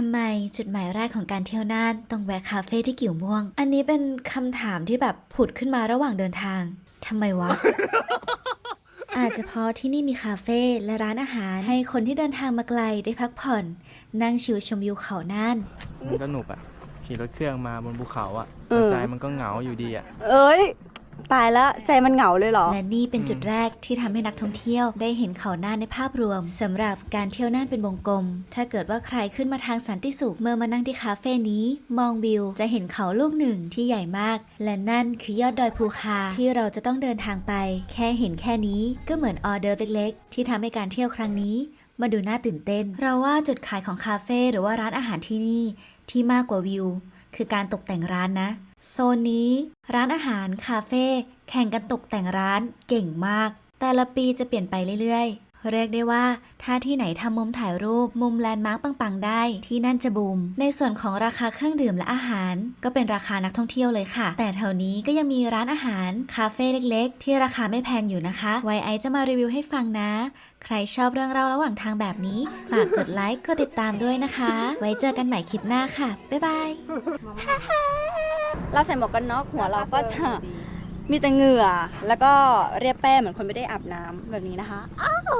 ทำไมจุดหมายแรกของการเที่ยวน่านต้องแวะคาเฟ่ที่กิ่วม่วง อันนี้เป็นคำถามที่แบบผุดขึ้นมาระหว่างเดินทางทำไมวะ อาจจะเพราะที่นี่มีคาเฟ่และร้านอาหารให้คนที่เดินทางมาไกลได้พักผ่อน นั่งชิวชมวิวเขาน่าน มันก็หนุกอะขี่รถเครื่องมาบนภูเขาอะเออใจมันก็เหงาอยู่ดีอะเอ้ย ตายแล้วใจมันเหงาเลยเหรอ และนี่เป็นจุดแรกที่ทำให้นักท่องเที่ยวได้เห็นเขาน่านในภาพรวมสำหรับการเที่ยวน่านเป็นวงกลม ถ้าเกิดว่าใครขึ้นมาทางสันติสุขเมื่อมานั่งที่คาเฟ่นี้ มองวิวจะเห็นเขาลูกหนึ่งที่ใหญ่มาก และนั่นคือยอดดอยภูคาที่เราจะต้องเดินทางไป แค่เห็นแค่นี้ก็เหมือนออเดอร์เล็กๆ ที่ทำให้การเที่ยวครั้งนี้มาดูน่าตื่นเต้น เราว่าจุดขายของคาเฟ่หรือว่าร้านอาหารที่นี่ที่มากกว่าวิว คือการตกแต่งร้านนะ โซนนี้ร้านอาหารคาเฟ่แข่งกันตกแต่งร้านเก่งมาก แต่ละปีจะเปลี่ยนไปเรื่อยๆ เรียกได้ว่า ถ้าที่ไหนทำมุมถ่ายรูปมุมแลนด์มาร์คปังๆ ได้ที่นั่นจะบูม ในส่วนของราคาเครื่องดื่มและอาหาร ก็เป็นราคานักท่องเที่ยวเลยค่ะ แต่แถวนี้ก็ยังมีร้านอาหารคาเฟ่เล็กๆ ที่ราคาไม่แพงอยู่นะคะ ไวไอจะมารีวิวให้ฟังนะ ใครชอบเรื่องเล่าระหว่างทางแบบนี้ ฝากกดไลค์กดติดตามด้วยนะคะ ไว้เจอกันใหม่คลิปหน้าค่ะบ๊ายบาย เราใส่หมวกกันน็อกหัวเราก็จะมีแต่เหงื่อ แล้วก็เรียบแป้เหมือนคนไม่ได้อาบน้ำแบบนี้นะคะ อ้าว